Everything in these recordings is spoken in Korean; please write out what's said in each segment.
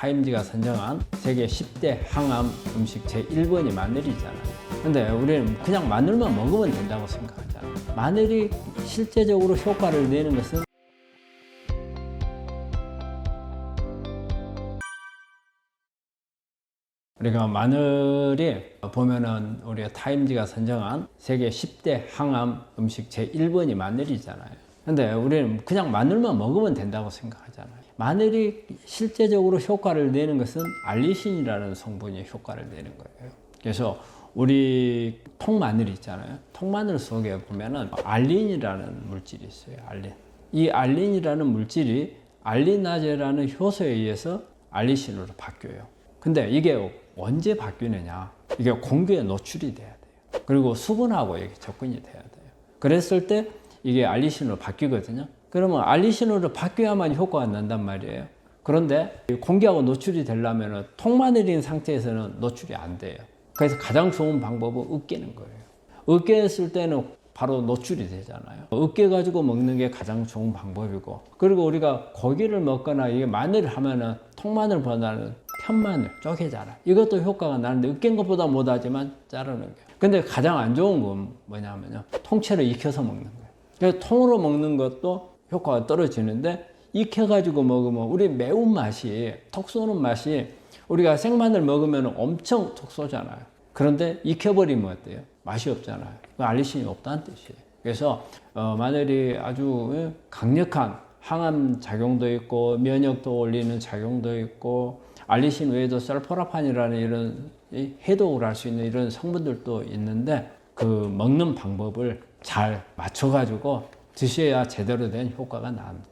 타임지가 선정한 세계 10대 항암 음식 제1번이 마늘이잖아요. 근데 우리는 그냥 마늘만 먹으면 된다고 생각하잖아요. 마늘이 실제적으로 효과를 내는 것은 우리가 마늘이 보면은 우리가 타임지가 선정한 세계 10대 항암 음식 제1번이 마늘이잖아요. 근데 우리는 그냥 마늘만 먹으면 된다고 생각하잖아요. 마늘이 실제적으로 효과를 내는 것은 알리신이라는 성분이 효과를 내는 거예요. 그래서 우리 통마늘 있잖아요. 통마늘 속에 보면은 알린이라는 물질이 있어요. 알린. 이 알린이라는 물질이 알리나제라는 효소에 의해서 알리신으로 바뀌어요. 근데 이게 언제 바뀌느냐? 이게 공기에 노출이 돼야 돼요. 그리고 수분하고 이게 접근이 돼야 돼요. 그랬을 때 이게 알리신으로 바뀌거든요. 그러면 알리신으로 바뀌어야만 효과가 난단 말이에요. 그런데 공기하고 노출이 되려면 통마늘인 상태에서는 노출이 안 돼요. 그래서 가장 좋은 방법은 으깨는 거예요. 으깨했을 때는 바로 노출이 되잖아요. 으깨 가지고 먹는 게 가장 좋은 방법이고, 그리고 우리가 고기를 먹거나 이게 마늘을 하면은 통마늘보다는 편마늘 쪼개잖아. 이것도 효과가 나는데 으깬 것보다 못하지만 자르는 게. 근데 가장 안 좋은 건 뭐냐면요, 통째로 익혀서 먹는 거예요. 통으로 먹는 것도 효과가 떨어지는데 익혀가지고 먹으면 우리 매운 맛이 톡 쏘는 맛이 우리가 생마늘 먹으면 엄청 톡 쏘잖아요. 그런데 익혀버리면 어때요? 맛이 없잖아요. 그 알리신이 없다는 뜻이에요. 그래서 어, 마늘이 아주 강력한 항암 작용도 있고 면역도 올리는 작용도 있고 알리신 외에도 설포라판이라는 이런 이 해독을 할 수 있는 이런 성분들도 있는데 그 먹는 방법을 잘 맞춰가지고 드셔야 제대로 된 효과가 납니다.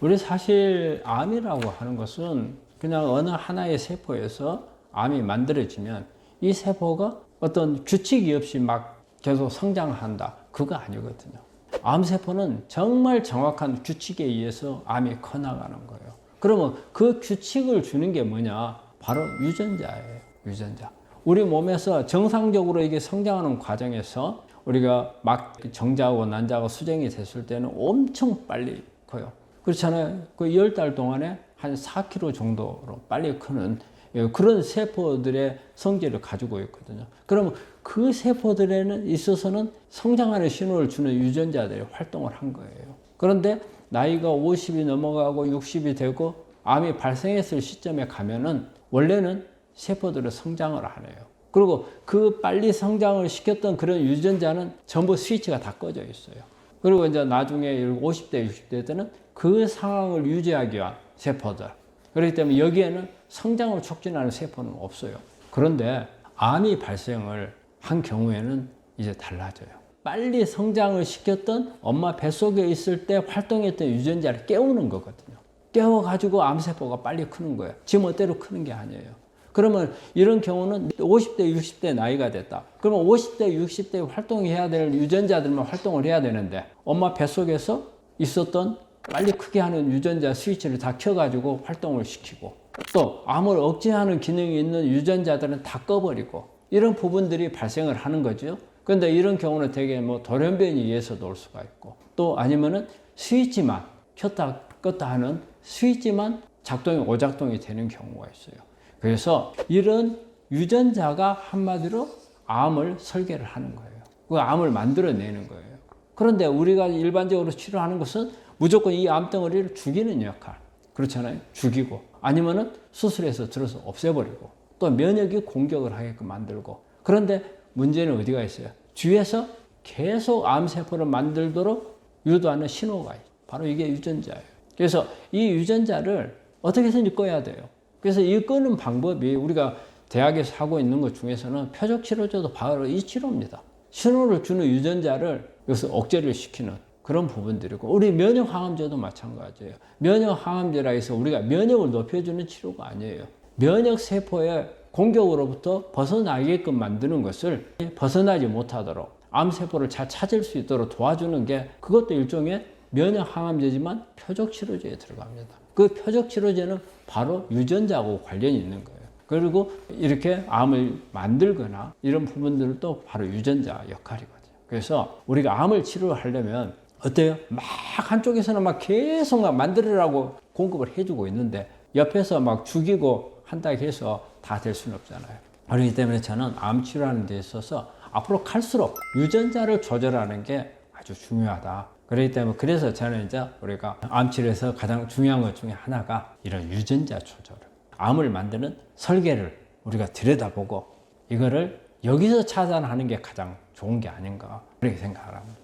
우리 사실 암이라고 하는 것은 그냥 어느 하나의 세포에서 암이 만들어지면 이 세포가 어떤 규칙이 없이 막 계속 성장한다. 그거 아니거든요. 암세포는 정말 정확한 규칙에 의해서 암이 커나가는 거예요. 그러면 그 규칙을 주는 게 뭐냐? 바로 유전자예요. 유전자. 우리 몸에서 정상적으로 이게 성장하는 과정에서 우리가 막 정자하고 난자하고 수정이 됐을 때는 엄청 빨리 커요. 그렇잖아요. 그열달 동안에 한 4kg 정도로 빨리 크는 예, 그런 세포들의 성질을 가지고 있거든요. 그러면 그 세포들에는 있어서는 성장하는 신호를 주는 유전자들이 활동을 한 거예요. 그런데 나이가 50이 넘어가고 60이 되고 암이 발생했을 시점에 가면은 원래는 세포들은 성장을 안 해요. 그리고 그 빨리 성장을 시켰던 그런 유전자는 전부 스위치가 다 꺼져 있어요. 그리고 이제 나중에 50대, 60대 때는 그 상황을 유지하기 위한 세포들. 그렇기 때문에 여기에는 성장을 촉진하는 세포는 없어요. 그런데 암이 발생을 한 경우에는 이제 달라져요. 빨리 성장을 시켰던 엄마 뱃속에 있을 때 활동했던 유전자를 깨우는 거거든요. 깨워가지고 암세포가 빨리 크는 거예요. 지 멋대로 크는 게 아니에요. 그러면 이런 경우는 50대, 60대 나이가 됐다. 그러면 50대, 60대 활동해야 될 유전자들만 활동을 해야 되는데 엄마 뱃속에서 있었던 빨리 크게 하는 유전자 스위치를 다 켜가지고 활동을 시키고 또 암을 억제하는 기능이 있는 유전자들은 다 꺼버리고 이런 부분들이 발생을 하는 거죠. 그런데 이런 경우는 되게 뭐 돌연변이에 의해서도 올 수가 있고 또 아니면은 스위치만 켰다 껐다 하는 스위치만 작동이 오작동이 되는 경우가 있어요. 그래서 이런 유전자가 한마디로 암을 설계를 하는 거예요. 그 암을 만들어내는 거예요. 그런데 우리가 일반적으로 치료하는 것은 무조건 이 암덩어리를 죽이는 역할. 그렇잖아요. 죽이고. 아니면은 수술해서 들어서 없애버리고. 또 면역이 공격을 하게끔 만들고. 그런데 문제는 어디가 있어요? 뒤에서 계속 암세포를 만들도록 유도하는 신호가 있어요. 바로 이게 유전자예요. 그래서 이 유전자를 어떻게 해서든 꺼야 돼요. 그래서 이 끄는 방법이 우리가 대학에서 하고 있는 것 중에서는 표적 치료제도 바로 이 치료입니다. 신호를 주는 유전자를 여기서 억제를 시키는 그런 부분들이고 우리 면역 항암제도 마찬가지예요. 면역 항암제라 해서 우리가 면역을 높여주는 치료가 아니에요. 면역 세포의 공격으로부터 벗어나게끔 만드는 것을 벗어나지 못하도록 암 세포를 잘 찾을 수 있도록 도와주는 게 그것도 일종의 면역 항암제지만 표적 치료제에 들어갑니다. 그 표적 치료제는 바로 유전자하고 관련이 있는 거예요. 그리고 이렇게 암을 만들거나 이런 부분들은 또 바로 유전자 역할이거든요. 그래서 우리가 암을 치료하려면 어때요? 막 한쪽에서는 막 계속 막 만들으라고 공급을 해주고 있는데 옆에서 막 죽이고 한다고 해서 다 될 수는 없잖아요. 그렇기 때문에 저는 암 치료하는 데 있어서 앞으로 갈수록 유전자를 조절하는 게 아주 중요하다. 그렇기 때문에 그래서 저는 이제 우리가 암 치료에서 가장 중요한 것 중에 하나가 이런 유전자 조절. 암을 만드는 설계를 우리가 들여다보고 이거를 여기서 차단하는 게 가장 좋은 게 아닌가 그렇게 생각을 합니다.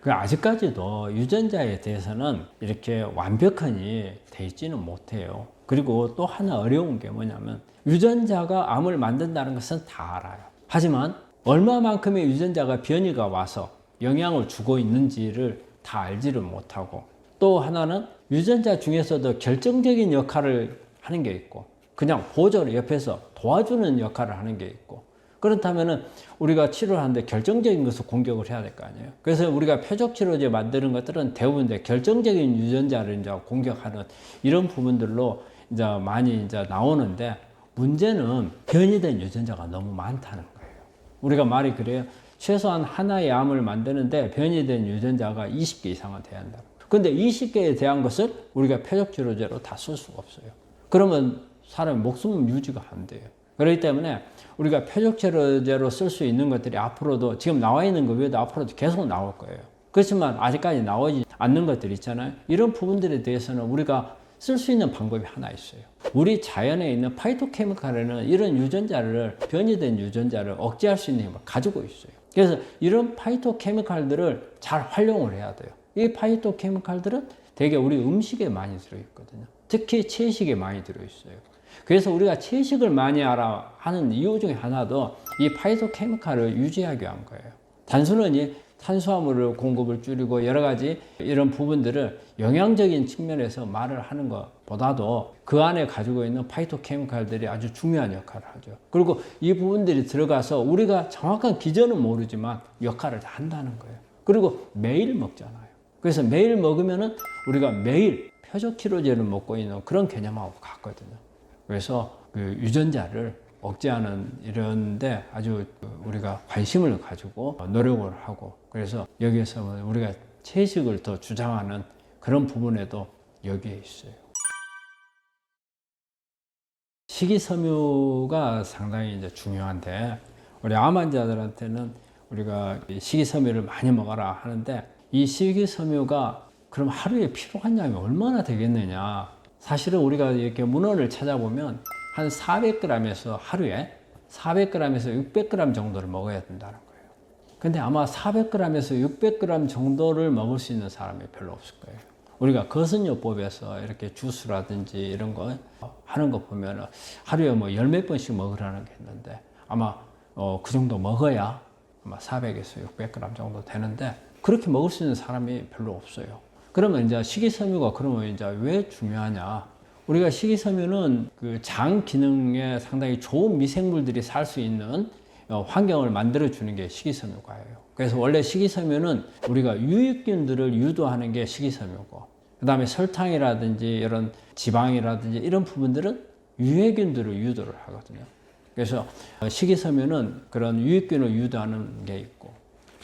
그 아직까지도 유전자에 대해서는 이렇게 완벽하니 돼 있지는 못해요. 그리고 또 하나 어려운 게 뭐냐면 유전자가 암을 만든다는 것은 다 알아요. 하지만 얼마만큼의 유전자가 변이가 와서 영향을 주고 있는지를 다 알지를 못하고 또 하나는 유전자 중에서도 결정적인 역할을 하는 게 있고 그냥 보조로 옆에서 도와주는 역할을 하는 게 있고 그렇다면은 우리가 치료를 하는데 결정적인 것을 공격을 해야 될 거 아니에요. 그래서 우리가 표적 치료제 만드는 것들은 대부분 이제 결정적인 유전자를 이제 공격하는 이런 부분들로 이제 많이 이제 나오는데 문제는 변이된 유전자가 너무 많다는 거예요. 우리가 말이 그래요. 최소한 하나의 암을 만드는데 변이된 유전자가 20개 이상은 돼야 한다. 근데 20개에 대한 것을 우리가 표적 치료제로 다 쓸 수가 없어요. 그러면 사람의 목숨은 유지가 안 돼요. 그렇기 때문에 우리가 표적 치료제로 쓸 수 있는 것들이 앞으로도 지금 나와 있는 것 외에도 앞으로도 계속 나올 거예요. 그렇지만 아직까지 나오지 않는 것들 있잖아요. 이런 부분들에 대해서는 우리가 쓸 수 있는 방법이 하나 있어요. 우리 자연에 있는 파이토케미칼에는 이런 유전자를 변이된 유전자를 억제할 수 있는 힘을 가지고 있어요. 그래서 이런 파이토케미칼들을 잘 활용을 해야 돼요. 이 파이토케미칼들은 대개 우리 음식에 많이 들어있거든요. 특히 채식에 많이 들어있어요. 그래서 우리가 채식을 많이 하라 하는 이유 중에 하나도 이 파이토케미칼을 유지하기 위한 거예요. 단순히 탄수화물을 공급을 줄이고 여러 가지 이런 부분들을 영양적인 측면에서 말을 하는 것보다도 그 안에 가지고 있는 파이토케미칼들이 아주 중요한 역할을 하죠. 그리고 이 부분들이 들어가서 우리가 정확한 기전은 모르지만 역할을 다 한다는 거예요. 그리고 매일 먹잖아요. 그래서 매일 먹으면은 우리가 매일 표적 치료제를 먹고 있는 그런 개념하고 같거든요. 그래서 그 유전자를 억제하는 이런데 아주 우리가 관심을 가지고 노력을 하고 그래서 여기에서 우리가 채식을 더 주장하는 그런 부분에도 여기에 있어요. 식이섬유가 상당히 이제 중요한데 우리 암 환자들한테는 우리가 식이섬유를 많이 먹어라 하는데 이 식이섬유가 그럼 하루에 필요한 양이 얼마나 되겠느냐 사실은 우리가 이렇게 문헌을 찾아보면 한 400g에서 하루에 400g에서 600g 정도를 먹어야 된다는 거예요. 근데 아마 400g에서 600g 정도를 먹을 수 있는 사람이 별로 없을 거예요. 우리가 거선요법에서 이렇게 주스라든지 이런 거 하는 거 보면 하루에 뭐 열 몇 번씩 먹으라는 게 있는데 아마 어, 그 정도 먹어야 아마 400에서 600g 정도 되는데 그렇게 먹을 수 있는 사람이 별로 없어요. 그러면 이제 식이섬유가 그러면 이제 왜 중요하냐? 우리가 식이섬유는 그 장 기능에 상당히 좋은 미생물들이 살 수 있는 어, 환경을 만들어 주는 게 식이섬유가예요. 그래서 원래 식이섬유는 우리가 유익균들을 유도하는 게 식이섬유고, 그 다음에 설탕이라든지 이런 지방이라든지 이런 부분들은 유해균들을 유도를 하거든요. 그래서 식이섬유는 그런 유익균을 유도하는 게 있고,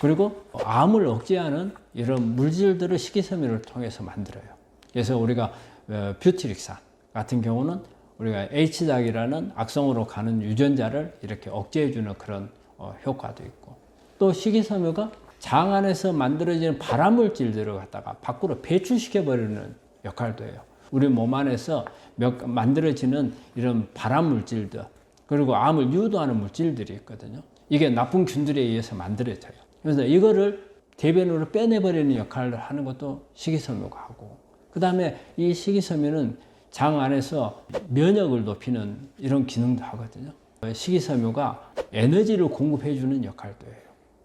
그리고 암을 억제하는 이런 물질들을 식이섬유를 통해서 만들어요. 그래서 우리가 어, 뷰티릭산 같은 경우는 우리가 H작이라는 악성으로 가는 유전자를 이렇게 억제해주는 그런 어, 효과도 있고 또 식이섬유가 장 안에서 만들어지는 발암물질들을 갖다가 밖으로 배출시켜버리는 역할도 해요. 우리 몸 안에서 몇, 만들어지는 이런 발암물질들 그리고 암을 유도하는 물질들이 있거든요. 이게 나쁜 균들에 의해서 만들어져요. 그래서 이거를 대변으로 빼내버리는 역할을 하는 것도 식이섬유가 하고 그 다음에 이 식이섬유는 장 안에서 면역을 높이는 이런 기능도 하거든요. 식이섬유가 에너지를 공급해 주는 역할도 해요.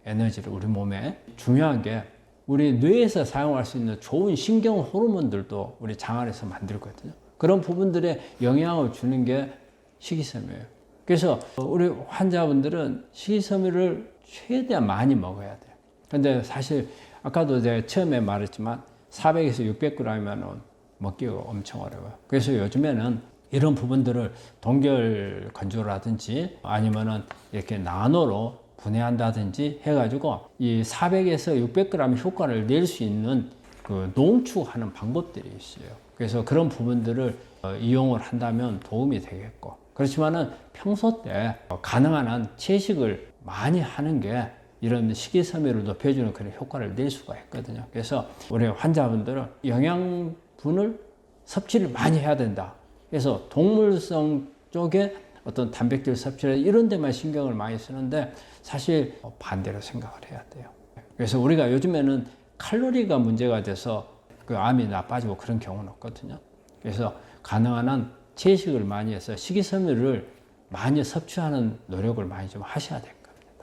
에너지를 우리 몸에. 중요한 게 우리 뇌에서 사용할 수 있는 좋은 신경 호르몬들도 우리 장 안에서 만들거든요. 그런 부분들에 영향을 주는 게 식이섬유예요. 그래서 우리 환자분들은 식이섬유를 최대한 많이 먹어야 돼요. 근데 사실 아까도 제가 처음에 말했지만 400에서 600g이면 먹기가 엄청 어려워요. 그래서 요즘에는 이런 부분들을 동결 건조라든지 아니면은 이렇게 나노로 분해한다든지 해가지고 이 400에서 600g 효과를 낼 수 있는 그 농축하는 방법들이 있어요. 그래서 그런 부분들을 어, 이용을 한다면 도움이 되겠고 그렇지만은 평소 때 어, 가능한 한 채식을 많이 하는 게 이런 식이섬유를 높여주는 그런 효과를 낼 수가 있거든요. 그래서 우리 환자분들은 영양 분을 섭취를 많이 해야 된다. 그래서 동물성 쪽에 어떤 단백질 섭취를 이런 데만 신경을 많이 쓰는데 사실 반대로 생각을 해야 돼요. 그래서 우리가 요즘에는 칼로리가 문제가 돼서 그 암이 나빠지고 그런 경우는 없거든요. 그래서 가능한 한 채식을 많이 해서 식이섬유를 많이 섭취하는 노력을 많이 좀 하셔야 될